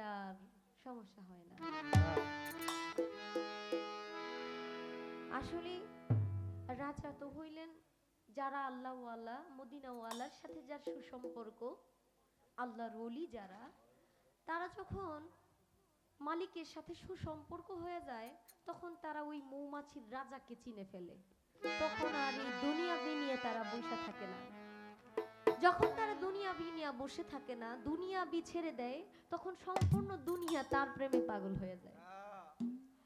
আর সমস্যা হয় না। আসলে রাজা তো হইলেন যারা আল্লাহওয়ালা, মদিনাওয়ালার সাথে যার সুসম্পর্ক, আল্লাহর যারা, তারা যখন মালিকের সাথে সুসম্পর্ক হয়ে যায়, তখন তারা ওই মৌমাছির রাজাকে চিনে ফেলে। তখন আর এই দুনিয়া নিয়ে তারা বসে থাকে না। যখন তারা দুনিয়াবি নিয়ে বসে থাকে না, দুনিয়াবি ছেড়ে দেয়, তখন সম্পূর্ণ দুনিয়া তার প্রেমে পাগল হয়ে যায়।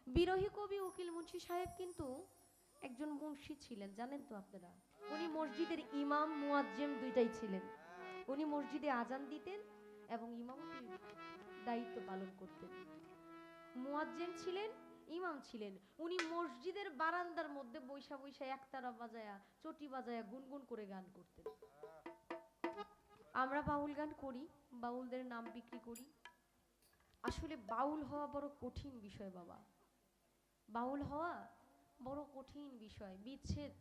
বিরোহী কবি উকিল মুন্সি সাহেব কিন্তু একজন মুন্সি ছিলেন, জানেন তো আপনারা? উনি মসজিদের ইমাম, মুয়াজ্জেম দুইটাই ছিলেন। উনি মসজিদে আজান দিতেন এবং ইমামতির দায়িত্ব পালন করতেন। মুয়াজ্জেম ছিলেন, ইমাম ছিলেন। উনি মসজিদের বারান্দার মধ্যে বৈশা বৈশা একতারা বাজায়া, চটি বাজায়া গুনগুন করে গান করতেন। আমরা বাউল গান করি, বাউলদের নাম বিক্রি করি। আসলে বাউল হওয়া বড় কঠিন বিষয় বাবা। বাউল হওয়া বড় কঠিন বিষয়। বিচ্ছেদ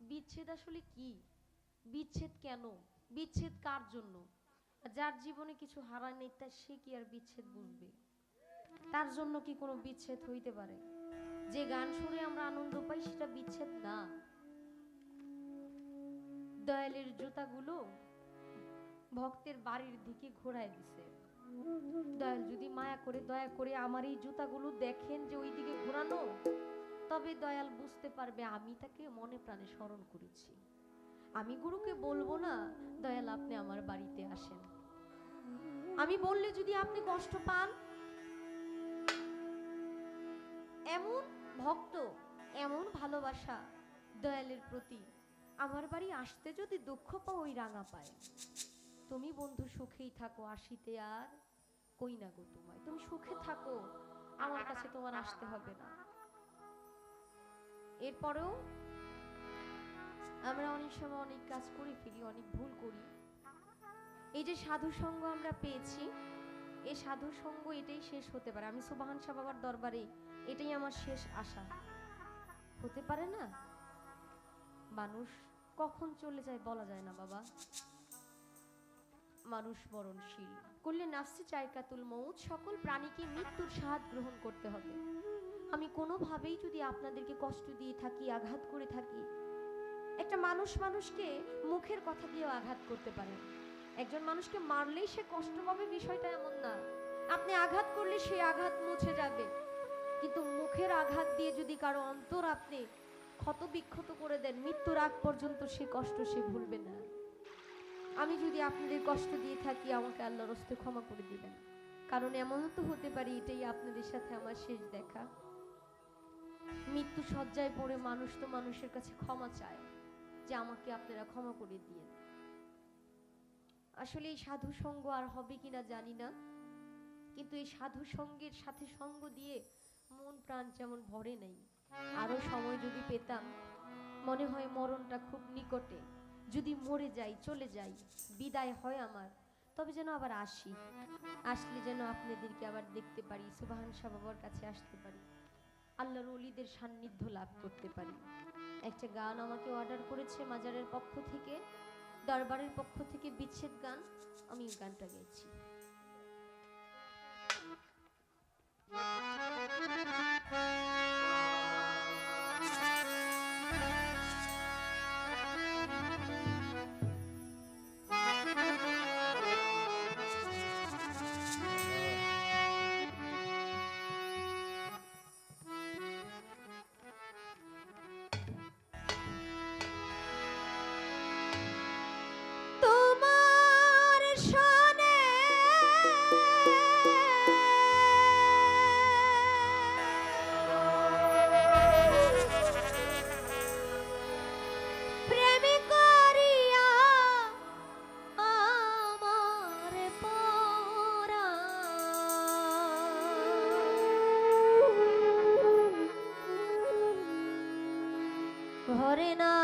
বিচ্ছেদ আসলে কি? বিচ্ছেদ কেন? বিচ্ছেদ কার জন্য? যার জীবনে কিছু হারায় নেই তা সে কি আর বিচ্ছেদ বুঝবে? তার জন্য কি কোনো বিচ্ছেদ হইতে পারে? যে গান শুনে আমরা আনন্দ পাই, সেটা বিচ্ছেদ না। দয়ালের জুতাগুলো ভক্তের বাড়ির দিকে ঘোরায় দিছে। দয়াল, যদি মায়া করে, দয়া করে আমার এই জুতাগুলো দেখেন যে ওই দিকে ঘোরানো, তবে দয়াল বুঝতে পারবে আমি তাকে মনে প্রাণে স্মরণ করেছি। আমি গুরুকে বলব না, দয়াল, আপনি আমার বাড়িতে আসেন। আমি বললে যদি আপনি কষ্ট পান, এমন ভক্ত, এমন ভালোবাসা দয়ালের প্রতি, আমার বাড়ি আসতে যদি দুঃখ পাও ওই রাঙা পায়। তুমি বন্ধু সুখেই থাকো, আসিতে আর কই না গো তোমায়। তুমি সুখে থাকো, আমার কাছে তোমার আসতে হবে না। এরপরেও আমরা অনেক সময় অনেক কাজ করে ফেলি অনেক ভুল করি। এই যে সাধু সঙ্গ আমরা পেয়েছি, এই সাধু সঙ্গ এটাই শেষ হতে পারে। আমি সুবাহান শাহ বাবার দরবারে এটাই আমার শেষ আশা। হতে পারে না? মানুষ কখন চলে যায় বলা যায় না বাবা। মানুষ মরণশীল। করলে নাসছে চাইকাতুল মৌত সকল প্রাণীকে মৃত্যুর স্বাদ গ্রহণ করতে হবে। আমি কোনোভাবেই যদি আপনাদেরকে কষ্ট দিয়ে থাকি, আঘাত করে থাকি, একটা মানুষ মানুষকে মুখের কথা দিয়েও আঘাত করতে পারে। একজন মানুষকে মারলেই সে কষ্ট পাবে বিষয়টা এমন না। আপনি আঘাত করলে সেই আঘাত মুছে যাবে। কিন্তু মুখের আঘাত দিয়ে যদি কারও অন্তর আপনি ক্ষত বিক্ষত করে দেন, মৃত্যুর আগ পর্যন্ত সে কষ্ট সে ভুলবে না। আমি যদি আপনাদের কষ্ট দিয়ে থাকি, আমাকে আল্লাহর হস্তে ক্ষমা করে দিবেন। কারণ এমনও তো হতে পারে, এটাই আপনাদের সাথে আমার শেষ দেখা। মৃত্যু সজ্জায় পড়ে মানুষ তো মানুষের কাছে ক্ষমা চায়, যে আমাকে আপনারা ক্ষমা করে দিয়েন। আসলে এই সাধু সঙ্গ আর হবে কিনা জানি না, কিন্তু এই সাধু সঙ্গের সাথে সঙ্গ দিয়ে মন প্রাণ যেমন ভরে নেই, আরও সময় যদি পেতাম, মনে হয় মরণটা খুব নিকটে। যদি মরে যাই, চলে যাই, বিদায় হয় আমার, তবে যেন আবার আসি। আসলে যেন আপনাদেরকে আবার দেখতে পারি, সুবাহান শাহ বাবার কাছে আসতে পারি, আল্লাহর অলিদের সান্নিধ্য লাভ করতে পারি। একটা গান আমাকে অর্ডার করেছে মাজারের পক্ষ থেকে, দরবারের পক্ষ থেকে বিচ্ছেদ গান, আমি গানটা গেয়েছি। পারে না।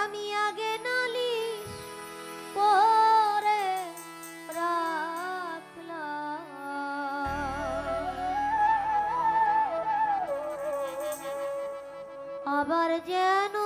আমি আগে নালিশ পরে রাখলাম। আবার যেন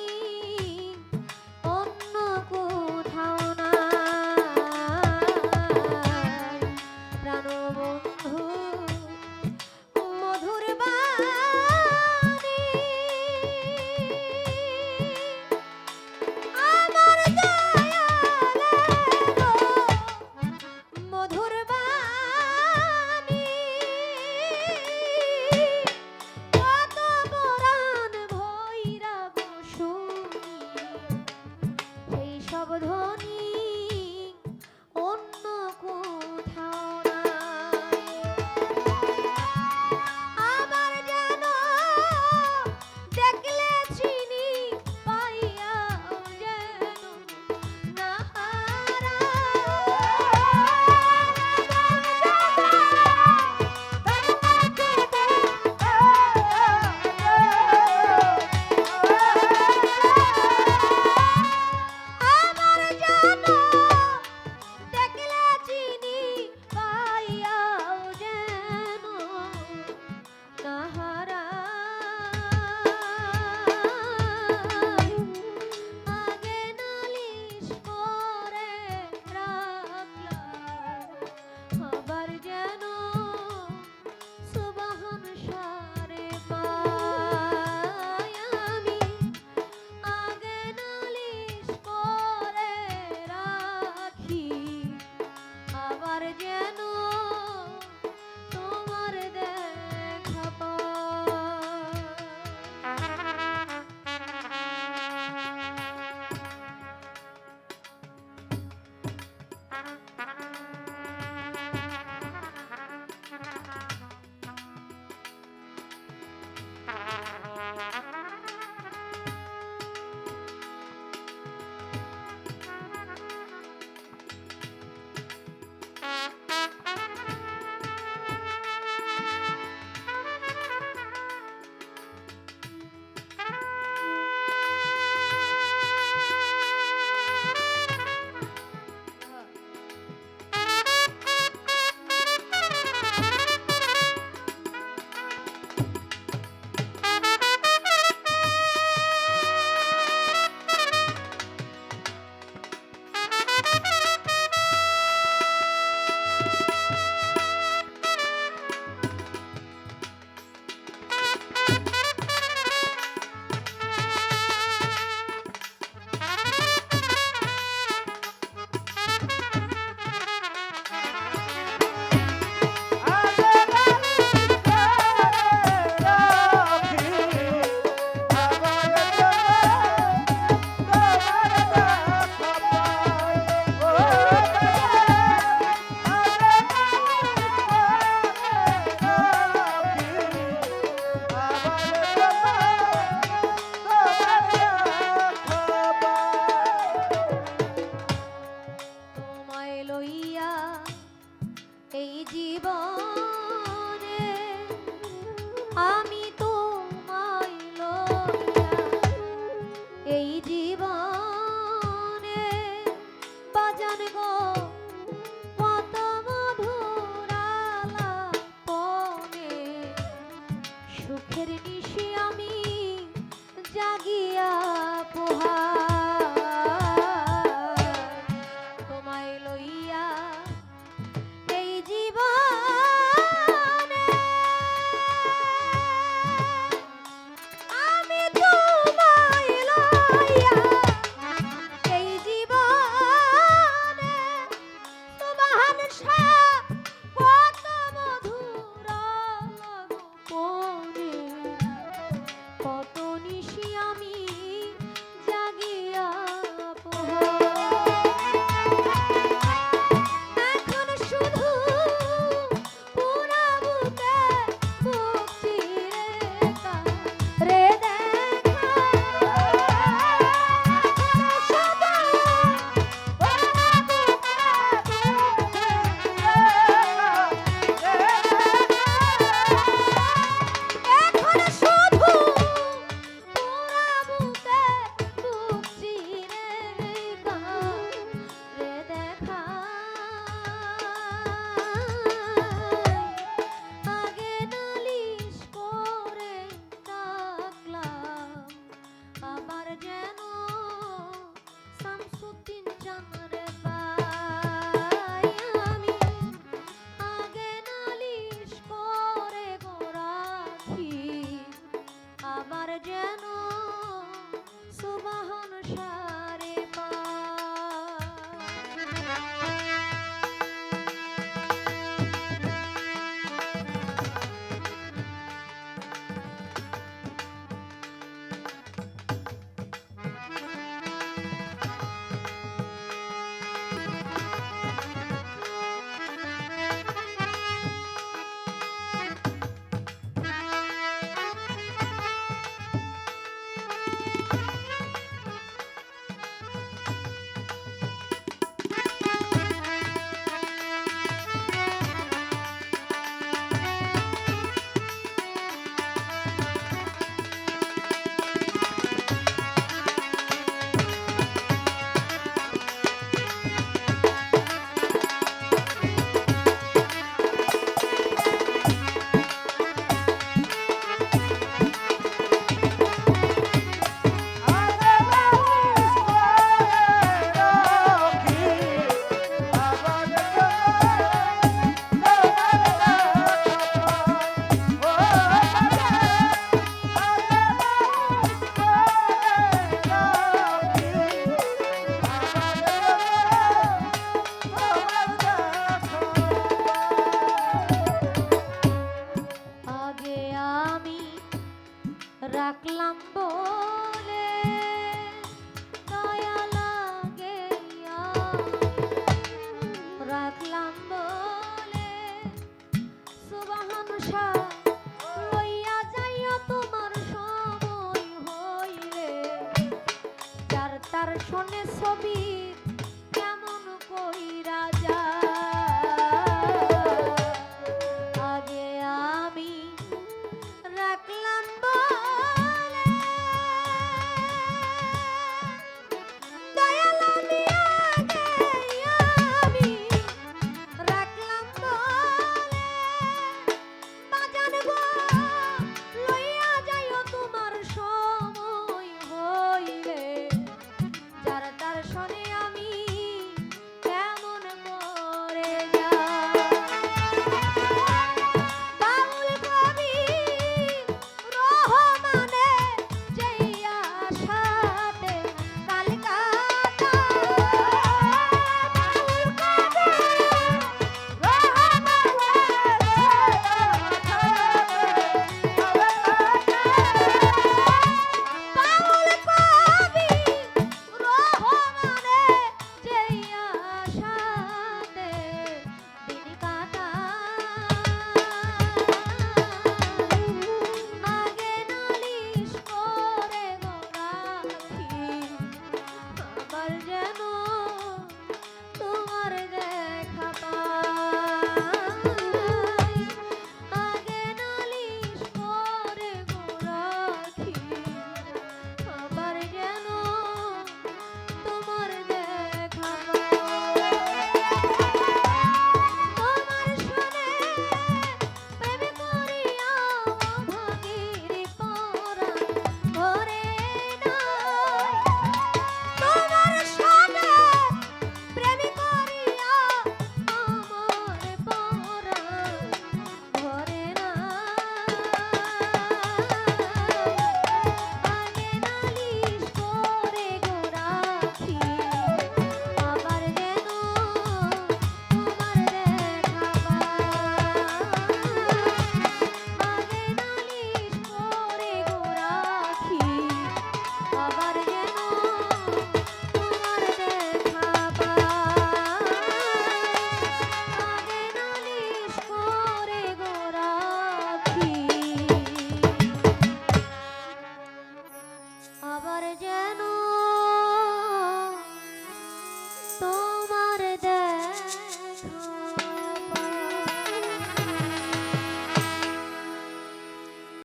জীবনে বাজান গো